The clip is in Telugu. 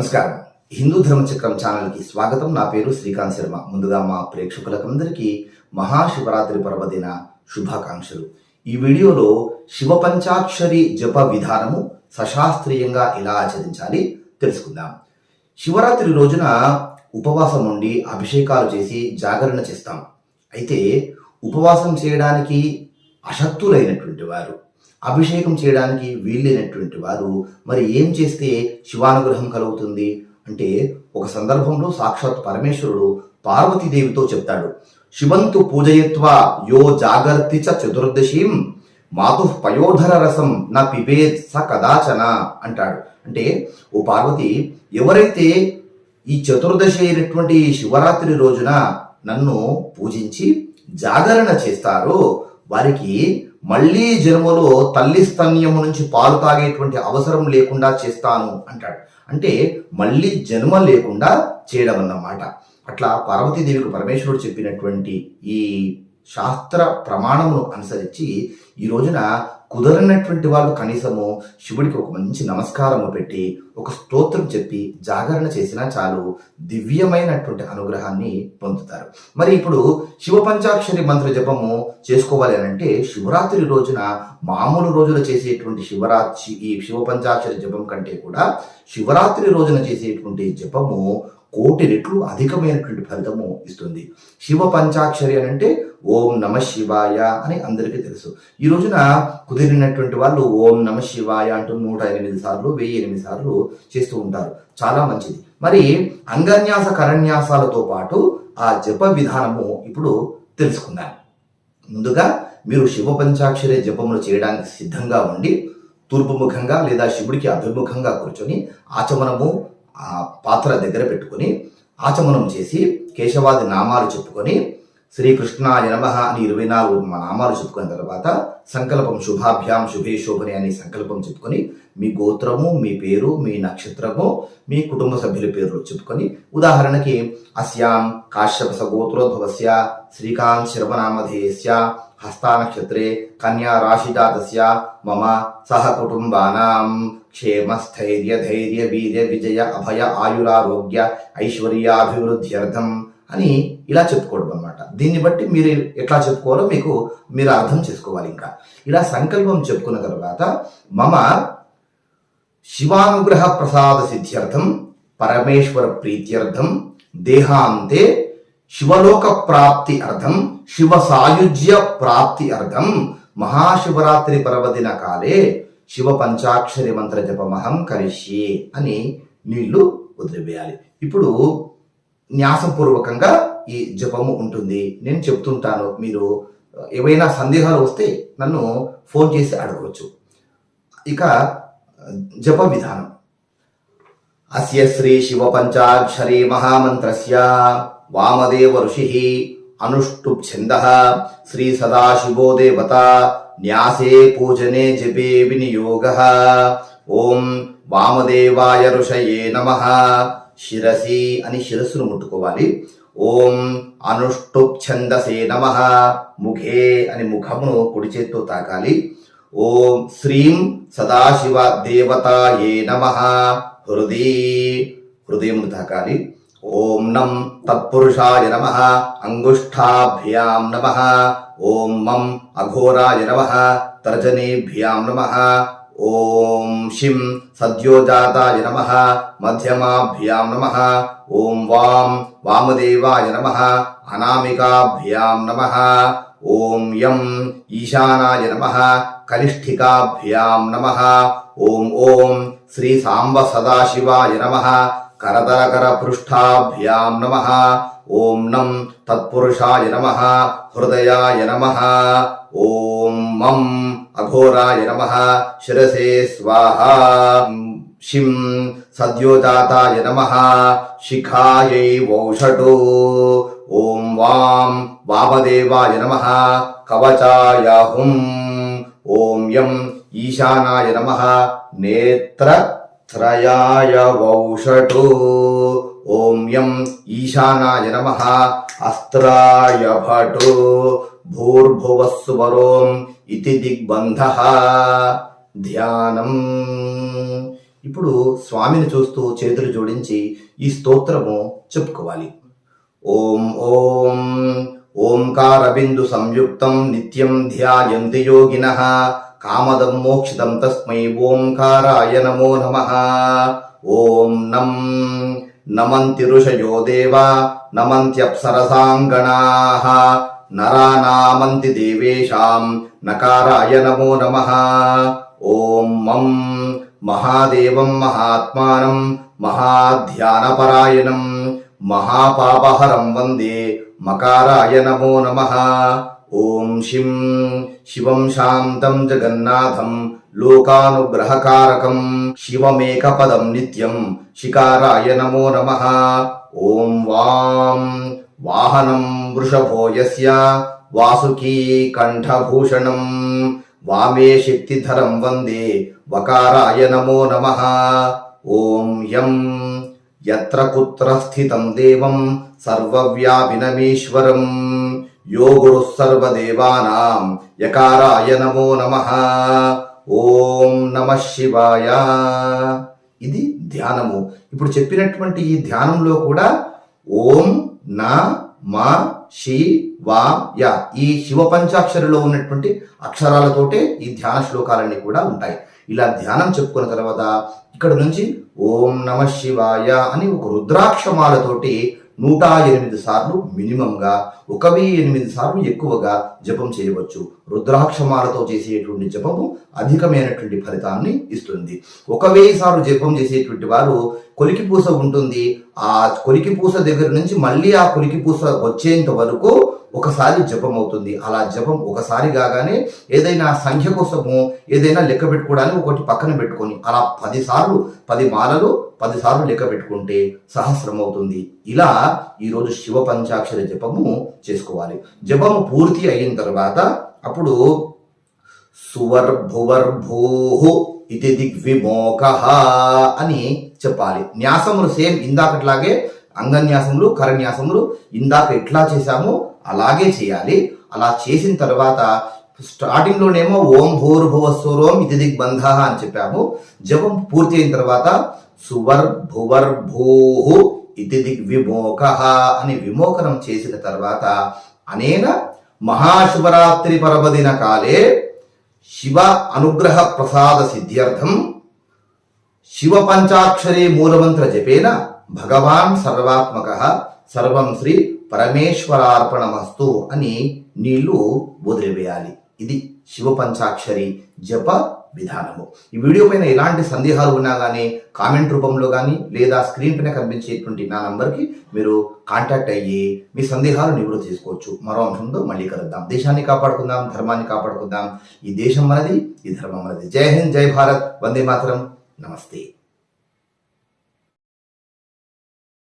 నమస్కారం. హిందూ ధర్మ చక్రం ఛానల్కి స్వాగతం. నా పేరు శ్రీకాంత్ శర్మ. ముందుగా మా ప్రేక్షకులకందరికీ మహాశివరాత్రి పర్వదిన శుభాకాంక్షలు. ఈ వీడియోలో శివ పంచాక్షరి జప విధానము సశాస్త్రీయంగా ఎలా ఆచరించాలి తెలుసుకుందాం. శివరాత్రి రోజున ఉపవాసం ఉండి అభిషేకాలు చేసి జాగరణ చేస్తాం. అయితే ఉపవాసం చేయడానికి అశక్తులైనటువంటి వారు అభిషేకం చేయడానికి వీలైనటువంటి వారు మరి ఏం చేస్తే శివానుగ్రహం కలుగుతుంది? అంటే ఒక సందర్భంలో సాక్షాత్ పరమేశ్వరుడు పార్వతీదేవితో చెప్తాడు. శివంతు పూజయత్వ యో జాగర్తి చ చతుర్దశీం మాతు పయోధర రసం నా పిబేత్ స కదాచన అంటాడు. అంటే ఓ పార్వతి ఎవరైతే ఈ చతుర్దశి అయినటువంటి శివరాత్రి రోజున నన్ను పూజించి జాగరణ చేస్తారో వారికి మళ్ళీ జన్మలో తల్లి స్తన్యము నుంచి పాలు తాగేటువంటి అవసరం లేకుండా చేస్తాను అంటాడు. అంటే మళ్ళీ జన్మ లేకుండా చేయడం అన్నమాట. అట్లా పార్వతీదేవికి పరమేశ్వరుడు చెప్పినటువంటి ఈ శాస్త్ర ప్రమాణమును అనుసరించి ఈ రోజున కుదరనటువంటి వాళ్ళు కనీసము శివుడికి ఒక మంచి నమస్కారము పెట్టి ఒక స్తోత్రం చెప్పి జాగరణ చేసినా చాలు దివ్యమైనటువంటి అనుగ్రహాన్ని పొందుతారు. మరి ఇప్పుడు శివ పంచాక్షరి మంత్ర జపము చేసుకోవాలి అని అంటే శివరాత్రి రోజున మామూలు రోజున చేసేటువంటి శివరాత్రి ఈ శివ పంచాక్షరి జపం కంటే కూడా శివరాత్రి రోజున చేసేటువంటి జపము కోటి రెట్లు అధికమైనటువంటి ఫలితము ఇస్తుంది. శివ పంచాక్షరి అని అంటే ఓం నమ శివాయ అని అందరికీ తెలుసు. ఈ రోజున కుదిరినటువంటి వాళ్ళు ఓం నమ శివాయ అంటూ నూట ఎనిమిది సార్లు వెయ్యి ఎనిమిది సార్లు చేస్తూ ఉంటారు. చాలా మంచిది. మరి అంగన్యాస కరన్యాసాలతో పాటు ఆ జప విధానము ఇప్పుడు తెలుసుకుందాం. ముందుగా మీరు శివ పంచాక్షరి జపములు చేయడానికి సిద్ధంగా ఉండి తూర్పుముఖంగా లేదా శివుడికి అభిముఖంగా కూర్చొని ఆచమనము ఆ పాత్ర దగ్గర పెట్టుకొని ఆచమనం చేసి కేశవాది నామాలు చెప్పుకొని శ్రీకృష్ణాయ నమ అని ఇరవై నాలుగు నామాలు చెప్పుకున్న తర్వాత సంకల్పం శుభాభ్యాం శుభే శోభనే అనే సంకల్పం చెప్పుకొని మీ గోత్రము మీ పేరు మీ నక్షత్రము మీ కుటుంబ సభ్యుల పేర్లు చెప్పుకొని ఉదాహరణకి అస్యాం కాశ్యప గోత్రోద్భవస్య శ్రీకాంత్ శర్మనామధేయస్య హస్తానక్షత్రే కన్యా రాశిజాతస్య మమ సహ కుటుంబానాం క్షేమ స్థైర్య ధైర్య వీర్య విజయ అభయ ఆయురారోగ్య ఐశ్వర్యాభివృద్ధ్యర్థం అని ఇలా చెప్పుకోవడం అనమాట దీన్ని బట్టి మీరు ఎట్లా చెప్పుకోవాలో మీకు మీరు అర్థం చేసుకోవాలి ఇంకా. ఇలా సంకల్పం చెప్పుకున్న తర్వాత మమ శివానుగ్రహ ప్రసాద సిద్ధ్యర్థం పరమేశ్వర ప్రీత్యర్థం దేహాంతే శివలోక ప్రాప్తి అర్థం శివ సాయుజ్య ప్రాప్తి అర్థం మహాశివరాత్రి పర్వదిన కాలే శివ పంచాక్షరి మంత్ర జపమహం కరిష్యే అని నీళ్ళు వదిలివేయాలి. ఇప్పుడు న్యాసపూర్వకంగా ఈ జపము ఉంటుంది. నేను చెప్తుంటాను మీరు ఏవైనా సందేహాలు వస్తే నన్ను ఫోన్ చేసి అడగవచ్చు. ఇక జప విధానం. అస్య శ్రీ శివ పంచాక్షరీ మహామంత్రస్య వామదేవ ఋషి అనుష్టుప్ ఛంద శ్రీ సదాశివో దేవత న్యాసే పూజనే జపే వినియోగ. ఓం వామదేవాయ ఋషయే నమ. శిరసి అని శిరస్సును ముట్టుకోవాలి. ఓం అనుష్టుప్ ఛందసే నమ. ముఖే అని ముఖమును కుడి చేత్తో తాకాలి. ఓం శ్రీం సదాశివ దేవతాయే నమ. హృది హృదయం తాకాలి. ఓం నం తత్పురుషాయ నమ. అంగుష్ఠాభ్యాం నమ. ఓం మం అఘోరాయ నమ. తర్జనేభ్యాం నమ. ఓం శిం సద్యోజాతాయ నమ మధ్యమాభ్యాం నమ ఓం వాం వామదేవాయ నమ అనామికాభ్యాం నమ ఓం యం ఈశానాయ నమ కనిష్ఠికాభ్యాం నమ ఓం ఓం శ్రీ సాంబ సదాశివాయ నమ కరతరకర పృష్ఠాభ్యాం నమ ఓం నం తత్పురుషాయ నమ హృదయాయ నమ ఓం మం అఘోరాయ నమ. శిరసే స్వాహా. శిం సద్యోజాతాయ నమ. శిఖాయై వౌషటో. ఓం వాం వామదేవాయ నమ. కవచాయ హుం ఓం యం ఈశానాయ నమ. నేత్ర త్రయాయ వౌషటో. ఓం యం ఈశానాయ నమ. అస్త్రాయ భటో. భూర్భువస్సువరోం ఇతి దిగ్బంధ ధ్యానం ఇప్పుడు స్వామిని చూస్తూ చేతులు జోడించి ఈ స్తోత్రము చెప్పుకోవాలి. ఓం ఓం ఓంకార బిందు సంయుక్తం నిత్యం ధ్యాయంతి యోగిన కామదం మోక్షితం తస్మై ఓంకారాయ నమో నమ। ఓం నం నమంతి ఋషయో దేవా నమంత్యప్సరసాంగణా। నరానామంతి దేవేశాం నకారాయ నమో నమ. ఓం మం మహాదేవం మహాత్మానం మహాధ్యానపరాయణం మహాపాపహరం వందే మకారాయ నమో నమ. ఓం శిం శివం శాంతం జగన్నాథం లోకానుగ్రహకారకం శివమేకపదం నిత్యం శికారాయ నమో నమ. ఓం వాం వాహనం వృషభోయస్య వాసుకీ కంఠభూషణం వామే శక్తిధరం వందే వకారాయ నమో నమ. ఓం యం. ఎత్ర కుత్ర స్థితం దేవం సర్వవ్యాపినమీశ్వరం. యో గురు సర్వదేవానాం యకారాయ నమో నమ. ఓం నమ శివాయ. ఇది ధ్యానము. ఇప్పుడు చెప్పినటువంటి ఈ ధ్యానంలో కూడా ఓం నా మా షి వా యా ఈ శివ పంచాక్షరిలో ఉన్నటువంటి అక్షరాలతోటే ఈ ధ్యాన శ్లోకాలన్నీ కూడా ఉంటాయి. ఇలా ధ్యానం చెప్పుకున్న తర్వాత ఇక్కడ నుంచి ఓం నమ శివాయ అని ఒక రుద్రాక్షమాలతోటి నూట ఎనిమిది సార్లు మినిమంగా ఒక వెయ్యి ఎనిమిది సార్లు ఎక్కువగా జపం చేయవచ్చు. రుద్రాక్షమాలతో చేసేటువంటి జపము అధికమైనటువంటి ఫలితాన్ని ఇస్తుంది. ఒక వెయ్యి సార్లు జపం చేసేటువంటి వారు కొలికి పూస ఉంటుంది. ఆ కొలికి పూస దగ్గర నుంచి మళ్ళీ ఆ కొలికి పూస వచ్చేంత వరకు ఒకసారి జపం అవుతుంది. అలా జపం ఒకసారి కాగానే ఏదైనా సంఖ్య కోసము ఏదైనా లెక్క పెట్టుకోవడానికి ఒకటి పక్కన పెట్టుకొని అలా పది సార్లు పది మాలలు పదిసార్లు లెక్క పెట్టుకుంటే సహస్రం అవుతుంది. ఇలా ఈరోజు శివ పంచాక్షరి జపము చేసుకోవాలి. జపము పూర్తి అయిన తర్వాత అప్పుడు సువర్ భువర్ భూహు ఇది దిగ్విమోక అని చెప్పాలి. న్యాసములు సేమ్ ఇందాకట్లాగే అంగన్యాసములు కరన్యాసములు ఇందాక ఎట్లా చేశామో అలాగే చేయాలి. అలా చేసిన తర్వాత స్టార్టింగ్లోనేమో ఓం ఓం భూర్భువస్వరోం ఇది దిగ్బంధ అని చెప్పాము. జపం పూర్తి అయిన తర్వాత సువర్ భువర్ భూహు ఇది దిగ్విమోక అని విమోకనం చేసిన తర్వాత అనేన మహాశివరాత్రి పర్వదిన కాలే శివ అనుగ్రహ ప్రసాద సిద్ధ్యర్థం శివ పంచాక్షరీ మూలమంత్ర జపేన భగవాన్ సర్వాత్మక సర్వం శ్రీ పరమేశ్వరార్పణమస్తు అని నీళ్ళు వదిలివేయాలి. ఇది శివ పంచాక్షరి జప విధానము. ఈ వీడియో పైన ఎలాంటి సందేహాలు ఉన్నా కానీ కామెంట్ రూపంలో కానీ లేదా స్క్రీన్ పైన కనిపించేటువంటి నా నంబర్కి మీరు కాంటాక్ట్ అయ్యి మీ సందేహాలు నివృత్తి చేసుకోవచ్చు. మరో అంశంతో మళ్ళీ కలుద్దాం. దేశాన్ని కాపాడుకుందాం ధర్మాన్ని కాపాడుకుందాం. ఈ దేశం మనది ఈ ధర్మం మనది. జై హింద్ జై భారత్. వందే మాత్రం. నమస్తే.